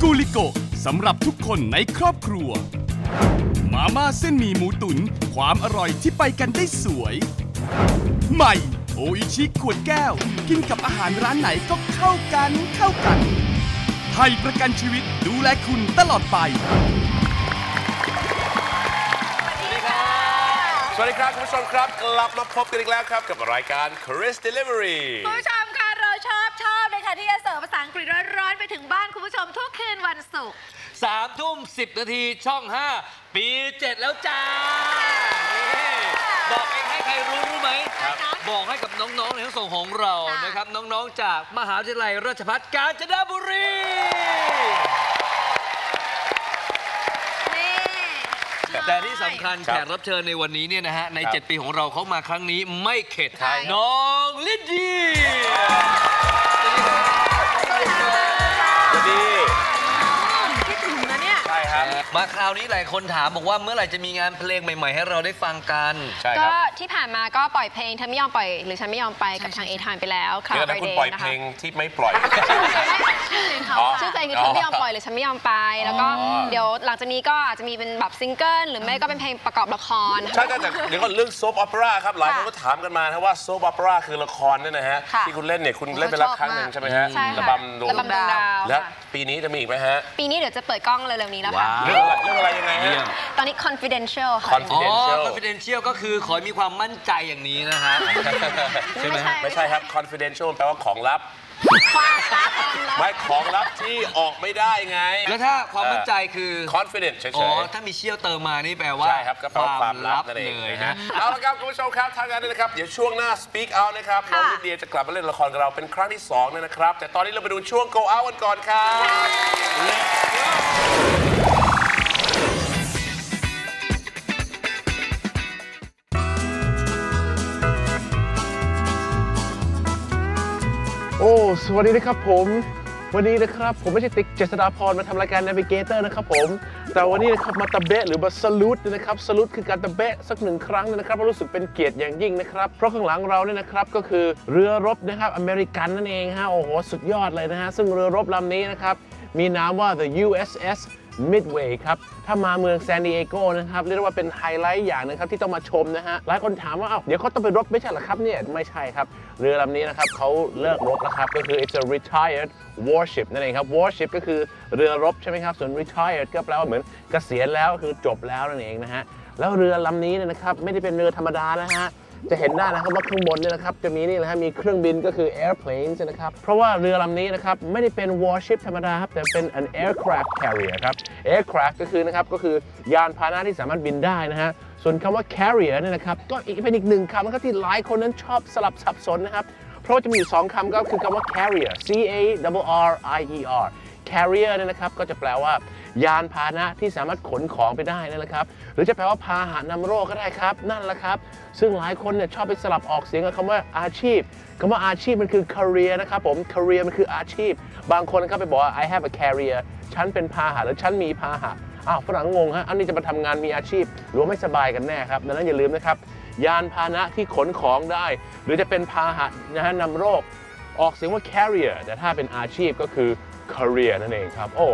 โกะสำหรับทุกคนในครอบครัว มาม่าเส้นหมี่หมูตุน ความอร่อยที่ไปกันได้สวย ใหม่ โออิชิขวดแก้ว กินกับอาหารร้านไหนก็เข้ากันเข้ากัน ไทยประกันชีวิตดูแลคุณตลอดไป สวัสดีครับคุณผู้ชมครับ กลับมาพบกันอีกแล้วครับกับรายการ Chris Delivery คุณผู้ชม ถึงบ้านคุณผู้ชมทุกคืนวันศุกร์สามทุ่มสิบนาทีช่อง 5 ปีเจ็ดแล้วจ้านี่บอกเองให้ใครรู้รู้ไหมครับบอกให้กับน้องๆในห้องส่งของเราค่ะ นะครับ น้องๆ จากมหาวิทยาลัยราชภัฏกาญจนบุรี นี่แต่ที่สำคัญครัแขบกรับเชิญในวันนี้เนี่ยนะฮะ ใน ครับ 7 ปีของเราเขามาครั้งนี้ไม่เข็ด ใช่ น้องลิดดี้ส มาคราวนี้หลายคนถามบอกว่าเมื่อไหร่จะมีงานเพลงใหม่ๆ ให้เราได้ฟังกันใช่คก็รับที่ผ่านมาก็ปล่อยเพลงเธอไม่ยอมปล่อยหรือฉันไม่ยอมไปกับทางเอทานไปแล้วค่ะเดี๋ยวนะคุณ Friday ปล่อยนะเพคะลงที่ไม่ปล่อยชื่อ เพลงเขาอ๋อชื่อเพลงคือเธอไม่ยอมปล่อยหรือฉันไม่ยอมไป แล้วก็อ๋อเดี๋ยวหลังจากนี้ก็อาจจะมีเป็นแบบซิงเกิลหรือไม่ก็เป็นเพลงประกอบละคร ใช่แต่เดี๋ยวก่อนเรื่องโซ p อ o ปราครับหลายคนก็ถามกันมานะว่าโซ p อ o ปราคือละครเนี่ยนะฮะค่ะที่คุณเล่นเนี่ยคุณเล่นไปแล้วครั้งหนึ่งใช่ไหมฮะใช่ค่ะระบำดวงระบำดวงดาว แล้วค่ะปีนี้จะมีอีกไหมฮะปีนี้เดี๋ยวจะเปิดกล้องเร็วๆนี้แล้วค่ะ ว้าว เรื่องอะไรเรื่องอะไรยังไงเยี่ยฮะมตอนนี้ confidential ค่ะ Confi- อ๋อ Confidential confidential ก็คือขอให้มีความมั่นใจอย่างนี้นะครับ ใช่ไหมฮะ ไม่ใช่ครับ confidential แปลว่าของลับ ความลับ ไม่ของลับที่ออกไม่ได้ไง แล้วถ้าความมั่นใจคือ confident เฉยอ๋อ ๆ ถ้ามีเชี่ยวเติมมานี่แปลว่าใช่ครับก็แปลว่าความลับนั่นเองเลยนะนะฮะเอาละครับ คุณผู้ชมครับทางงานนี้นะครับ เดี๋ยวช่วงหน้า Speak Out นะครับน้องค่ะลิเดียจะกลับมาเล่นละครกับเราเป็นครั้งที่2เนี่ยนะครับ แต่ตอนนี้เราไปดูช่วง Go Out กันก่อนครับ โอ้ สวัสดีนะครับผม วันนี้นะครับผมไม่ใช่ติ๊กเจษดาพรมาทำรายการ Navigator นะครับผม แต่วันนี้นะครับมาตะเบะหรือมาสลุดนะครับสลุดคือการตะเบะสักหนึ่งครั้งนะครับรู้สึกเป็นเกียรติอย่างยิ่งนะครับ เพราะข้างหลังเราเนี่ยนะครับก็คือเรือรบนะครับอเมริกันนั่นเองฮะโอ้โหสุดยอดเลยนะฮะซึ่งเรือรบลำนี้นะครับมีนามว่า the USS Midway ครับ ถ้ามาเมืองซานดิเอโกนะครับ เรียกว่าเป็นไฮไลท์อย่างนึงครับที่ต้องมาชมนะฮะ หลายคนถามว่าเอ้าเดี๋ยวเขาต้องไปรบไม่ใช่หรอครับเนี่ย ไม่ใช่ครับ เรือลำนี้นะครับเขาเลิกรบแล้วครับ ก็คือ it's a retired warship นั่นเองครับ warship ก็คือเรือรบใช่ไหมครับ ส่วน retired ก็แปลว่าเหมือนเกษียณแล้วคือจบแล้วนั่นเองนะฮะ แล้วเรือลำนี้เนี่ยนะครับไม่ได้เป็นเรือธรรมดานะฮะ จะเห็นได้นะครับว่าข้างบนเนี่ยนะครับจะมีนี่นะฮะมีเครื่องบินก็คือ airplanes นะครับเพราะว่าเรือลำนี้นะครับไม่ได้เป็น warship ธรรมดาครับแต่เป็น an aircraft carrier ครับ aircraft ก็คือนะครับก็คือยานพาหนะที่สามารถบินได้นะฮะส่วนคำว่า carrier เนี่ยนะครับก็อีกเป็นอีกหนึ่งคำนะครับที่หลายคนนั้นชอบสลับสับสนนะครับเพราะว่าจะมีอยู่สองคำก็คือคำว่า carrier c a r r i e r carrier เนี่ยนะครับก็จะแปลว่ายานพาหนะที่สามารถขนของไปได้นั่นแหละครับ หรือจะแปลว่าพาหะนำโรคก็ได้ครับ นั่นแหละครับ ซึ่งหลายคนเนี่ยชอบไปสลับออกเสียงกับคำว่าอาชีพคำว่าอาชีพมันคือ career นะครับผม career มันคืออาชีพ บางคนนะครับไปบอกว่า I have a career ฉันเป็นพาหะหรือฉันมีพาหะอ้าวฝรั่งงงฮะอันนี้จะมาทำงานมีอาชีพ หรือว่าไม่สบายกันแน่ครับดังนั้นอย่าลืมนะครับยานพาหนะที่ขนของได้ หรือจะเป็นพาหะนะฮะนำโรค ออกเสียงว่า carrier แต่ถ้าเป็นอาชีพก็คือ career นั่นเองครับ โอ้